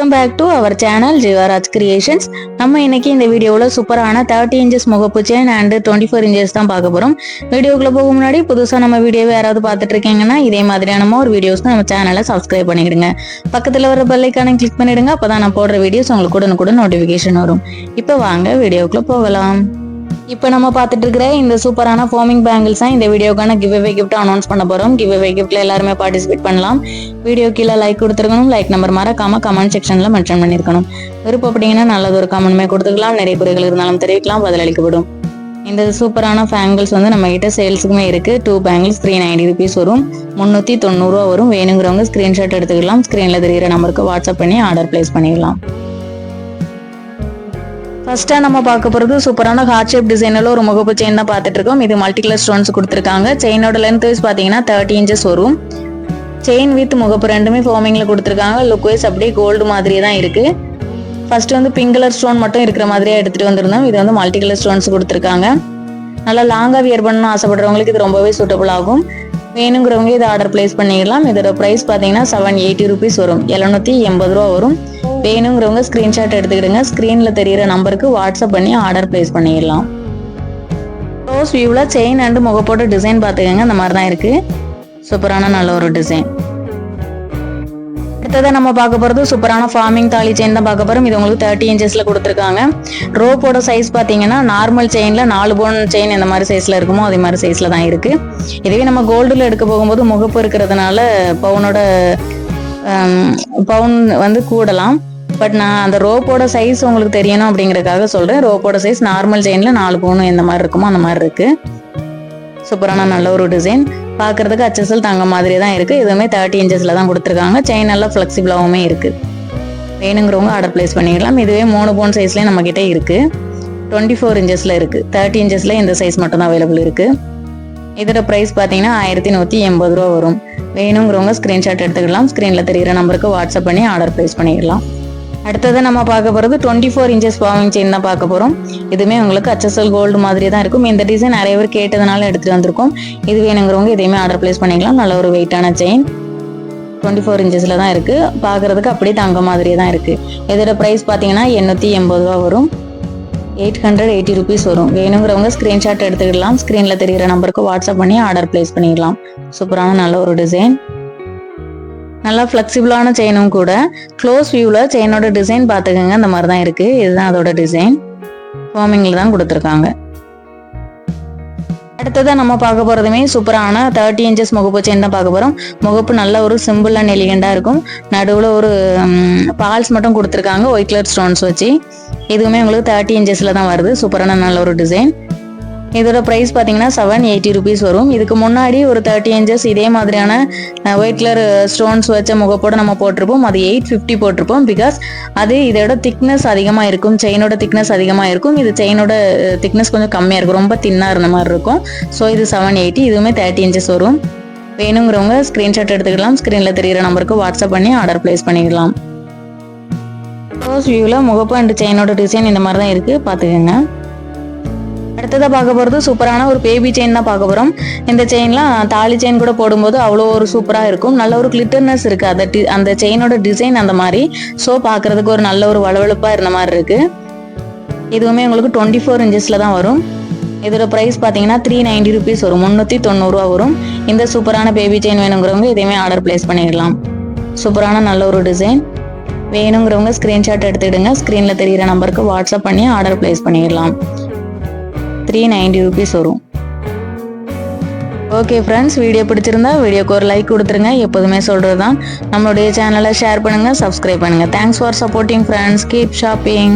Welcome back to our channel Jeevaraj creations நம்ம இன்னைக்கு இந்த வீடியோவில் சூப்பரான தேர்ட்டி இன்ச்சஸ் முகப்பு chain and twenty four inches தான் பார்க்க போகிறோம் வீடியோக்குள்ள போக முன்னாடி புதுசாக நம்ம வீடியோவை யாராவது பார்த்துட்டு இருக்கீங்கன்னா இதே மாதிரியான ஒரு வீடியோஸ் நம்ம சேனலை சப்ஸ்கிரைப் பண்ணிடுங்க பக்கத்தில் வர பெல்லைக்கான கிளிக் பண்ணிடுங்க அப்போ தான் நான் போடுற வீடியோஸ் உங்களுக்கு உடனுக்குடன் நோட்டிஃபிகேஷன் வரும். இப்போ வாங்க வீடியோக்குள்ள போகலாம். இப்போ நம்ம பார்த்துட்டு இருக்கிற இந்த சூப்பரான ஃபார்மிங் பேங்கிள்ஸ் தான் இந்த வீடியோக்கான கிவ் அவே கிஃப்ட் அனௌன்ஸ் பண்ண போகிறோம் கிவ் அவே கிஃப்ட்ல எல்லாருமே பார்ட்டிசிபேட் பண்ணலாம். வீடியோ கீழே லைக் கொடுத்துருக்கணும். லைக் நம்பர் மறக்காம கமெண்ட் செக்ஷனில் மென்ஷன் பண்ணியிருக்கணும் விருப்பப்பட்டீங்கன்னா நல்லது ஒரு கமெண்ட்மே கொடுத்துக்கலாம். நிறைய குறைகள் இருந்தாலும் தெரிவிக்கலாம். பதிலளிக்கப்படும். இந்த சூப்பரான பேங்கிள்ஸ் வந்து நம்ம கிட்ட சேல்ஸுக்குமே இருக்கு. Two bangles three ninety rupees வரும். முந்நூற்றி தொண்ணூறுரூவா வரும். வேணுங்கிறவங்க ஸ்க்ரீன்ஷாட் எடுத்துக்கலாம். ஸ்க்ரீனில் தெரிகிற நம்பருக்கு வாட்ஸ்அப் பண்ணி ஆர்டர் பிளேஸ் பண்ணிடலாம் ஃபர்ஸ்ட்டாக நம்ம பார்க்க போகிறது சூப்பரான ஹார்ட் ஷேப் டிசைனில் ஒரு முகப்பு செயின் தான் பார்த்துட்டு இருக்கோம் இது மல்டி கலர் ஸ்டோன்ஸ் கொடுத்துருக்காங்க செயினோட லென்த் வைஸ் பார்த்தீங்கன்னா தேர்ட்டி இன்ச்சஸ் வரும். செயின் வித் முகப்பு ரெண்டுமே ஃபார்மிங்கில் கொடுத்துருக்காங்க. லுக் வைஸ் அப்படியே கோல்டு மாதிரியே தான் இருக்குது ஃபர்ஸ்ட் வந்து பிங்க் கலர் ஸ்டோன் மட்டும் இருக்கிற மாதிரியே எடுத்துகிட்டு வந்திருந்தோம். இது வந்து மல்டி கலர் ஸ்டோன்ஸ் கொடுத்துருக்காங்க. நல்லா லாங்காக வியர் பண்ணணும்னு ஆசைப்படுறவங்களுக்கு இது ரொம்பவே சூட்டபுள் ஆகும். வேணுங்கிறவங்க இதை ஆர்டர் பிளேஸ் பண்ணிடலாம். இதோட ப்ரைஸ் பார்த்தீங்கன்னா செவன் எயிட்டி ருபீஸ் வரும். எழுநூற்றி எண்பது ரூபா வரும். வேணுங்கிறவங்க ஸ்க்ரீன்ஷாட் எடுத்துக்கிடுங்க. ஸ்க்ரீனில் தெரிகிற நம்பருக்கு வாட்ஸ்அப் பண்ணி ஆர்டர் ப்ளேஸ் பண்ணிடலாம் க்ளோஸ் வியூவில் செயின் அண்டு முகப்போட டிசைன் பார்த்துக்கோங்க இந்த மாதிரி தான் இருக்குது சூப்பரான நல்ல ஒரு டிசைன் அடுத்ததை நம்ம பார்க்க போகிறது சூப்பரான ஃபார்மிங் தாலி செயின் தான் பார்க்க போகிறோம் இது உங்களுக்கு தேர்ட்டி இன்ச்சஸில் கொடுத்துருக்காங்க. ரோப்போட சைஸ் பார்த்தீங்கன்னா நார்மல் செயினில் நாலு போன் செயின் எந்த மாதிரி சைஸில் இருக்குமோ அதே மாதிரி சைஸில் தான் இருக்குது இதுவே நம்ம கோல்டில் எடுக்க போகும்போது முகப்பு இருக்கிறதுனால பவுனோட பவுன் வந்து கூடலாம். பட் நான் அந்த ரோப்போட சைஸ் உங்களுக்கு தெரியணும் அப்படிங்கறதுக்காக சொல்கிறேன் ரோப்போட சைஸ் நார்மல் செயினில் நாலு பவுன் எந்த மாதிரி இருக்குமோ அந்த மாதிரி இருக்குது சூப்பரான நல்ல ஒரு டிசைன் பார்க்கறதுக்கு அச்சசல் தங்க மாதிரி தான் இருக்குது இதுவுமே தேர்ட்டி இன்ச்சஸில் தான் கொடுத்துருக்காங்க. செயின் நல்லா ஃப்ளெக்சிபிளாகவுமே இருக்குது வேணுங்கிறவங்க ஆர்டர் பிளேஸ் பண்ணிக்கலாம் இதுவே மூணு பவுன் சைஸ்லேயே நம்மக்கிட்ட இருக்குது டுவெண்ட்டி ஃபோர் இன்ச்சஸில் இருக்குது தேர்ட்டி இன்ச்சஸில் இந்த சைஸ் மட்டும் தான் அவைலபிள் இருக்குது இதோட ப்ரைஸ் பார்த்தீங்கன்னா ஆயிரத்தி நூற்றி எண்பது ரூபா வரும். வேணுங்கிறவங்க ஸ்க்ரீன்ஷாட் எடுத்துக்கலாம். ஸ்க்ரீனில் தெரிகிற நம்பருக்கு வாட்ஸ்அப் பண்ணி ஆர்டர் ப்ளேஸ் பண்ணிடலாம். அடுத்தது நம்ம பார்க்க போகிறது twenty four inches paving chain தான் பார்க்க போகிறோம் இதுவுமே உங்களுக்கு அச்சசல் கோல்டு மாதிரி தான் இருக்கும். இந்த டிசைன் நிறைய பேர் கேட்டதுனால எடுத்துகிட்டு வந்திருக்கோம். இது வேணுங்கிறவங்க இதையுமே ஆர்டர் ப்ளேஸ் பண்ணிக்கலாம். நல்ல ஒரு வெயிட்டான செயின் டுவெண்ட்டி ஃபோர் இன்ச்சஸில் தான் இருக்குது பார்க்குறதுக்கு அப்படியே தங்க மாதிரியே தான் இருக்குது இதோட ப்ரைஸ் பார்த்தீங்கன்னா எண்ணூற்றி எண்பது ரூபா வரும். எயிட் ஹண்ட்ரட் எயிட்டி ருபீஸ் வரும். வேணுங்கிறவங்க ஸ்க்ரீன்ஷாட் எடுத்துக்கிடலாம். ஸ்க்ரீனில் தெரிகிற நம்பருக்கு வாட்ஸ்அப் பண்ணி ஆர்டர் ப்ளேஸ் பண்ணிடலாம் சூப்பரான நல்ல ஒரு டிசைன் நல்லா ஃப்ளெக்சிபிளான செயினும் கூட. க்ளோஸ் வியூவில் செயினோட டிசைன் பார்த்துக்கோங்க. இந்த மாதிரி தான் இருக்குது இதுதான் அதோட டிசைன் ஃபார்மிங்கில் தான் கொடுத்துருக்காங்க. அடுத்ததாக நம்ம பார்க்க போகிறதுமே சூப்பரான தேர்ட்டி இன்ச்சஸ் முகப்பு செயின் தான் பார்க்க போகிறோம் முகப்பு நல்ல ஒரு சிம்பிள் அண்ட் எலிகண்டாக இருக்கும். நடுவில் ஒரு பால்ஸ் மட்டும் கொடுத்துருக்காங்க. ஒயிட் கலர் ஸ்டோன்ஸ் வச்சு. இதுவுமே உங்களுக்கு தேர்ட்டி இன்ச்சஸில் தான் வருது. சூப்பரான நல்ல ஒரு டிசைன் இதோட ப்ரைஸ் பார்த்தீங்கன்னா செவன் எயிட்டி ருபீஸ் வரும். இதுக்கு முன்னாடி ஒரு தேர்ட்டி இன்ச்சஸ் இதே மாதிரியான ஒயிட் கலர் ஸ்டோன்ஸ் வச்ச முகப்போட நம்ம போட்டிருப்போம். அது எயிட் ஃபிஃப்டி போட்டிருப்போம் பிகாஸ் அது இதோட திக்னஸ் அதிகமாக இருக்கும். செயினோட திக்னஸ் அதிகமாக இருக்கும். இது செயினோட திக்னஸ் கொஞ்சம் கம்மியாக இருக்கும். ரொம்ப தின்னாக இருந்த மாதிரி இருக்கும். ஸோ இது செவன் எயிட்டி இதுவுமே தேர்ட்டி இன்ச்சஸ் வரும். வேணுங்கிறவங்க ஸ்க்ரீன்ஷாட் எடுத்துக்கலாம். ஸ்க்ரீனில் தெரிகிற நம்பருக்கு வாட்ஸ்அப் பண்ணி ஆர்டர் ப்ளேஸ் பண்ணிக்கலாம். ஃபர்ஸ்ட் வியூவில் முகப்பு அண்ட் செயினோட டிசைன் இந்த மாதிரி தான் இருக்குது பார்த்துக்கோங்க அடுத்ததாக பார்க்க போகிறது சூப்பரான ஒரு பேபி செயின் தான் பார்க்க போகிறோம் இந்த செயின்லாம் தாலி செயின் கூட போடும்போது அவ்வளோ ஒரு சூப்பராக இருக்கும். நல்ல ஒரு கிளிட்டர்னஸ் இருக்குது அந்த டி அந்த செயினோட டிசைன் அந்த மாதிரி. ஸோ பார்க்குறதுக்கு ஒரு நல்ல ஒரு வளவழுப்பாக இருந்த மாதிரி இருக்குது இதுவுமே உங்களுக்கு டுவெண்ட்டி ஃபோர் இன்ச்சஸில் தான் வரும். இதோட ப்ரைஸ் பார்த்தீங்கன்னா த்ரீ நைன்டி ருபீஸ் வரும். முந்நூற்றி தொண்ணூறுரூவா வரும். இந்த சூப்பரான பேபி செயின் வேணுங்கிறவங்க இதையுமே ஆர்டர் பிளேஸ் பண்ணிடலாம். சூப்பரான நல்ல ஒரு டிசைன் வேணுங்கிறவங்க ஸ்க்ரீன்ஷாட் எடுத்துக்கிடுங்க ஸ்க்ரீனில் தெரிகிற நம்பருக்கு வாட்ஸ்அப் பண்ணி ஆர்டர் பிளேஸ் பண்ணிடலாம். த்ரீ நைன்டி ருபீஸ் வரும். ஓகே ஃப்ரெண்ட்ஸ் வீடியோ பிடிச்சிருந்தா வீடியோக்கு ஒரு லைக் கொடுத்துருங்க. எப்போதுமே சொல்கிறது தான் நம்மளுடைய சேனலை ஷேர் பண்ணுங்கள் சப்ஸ்கிரைப் பண்ணுங்கள் thanks for supporting friends keep shopping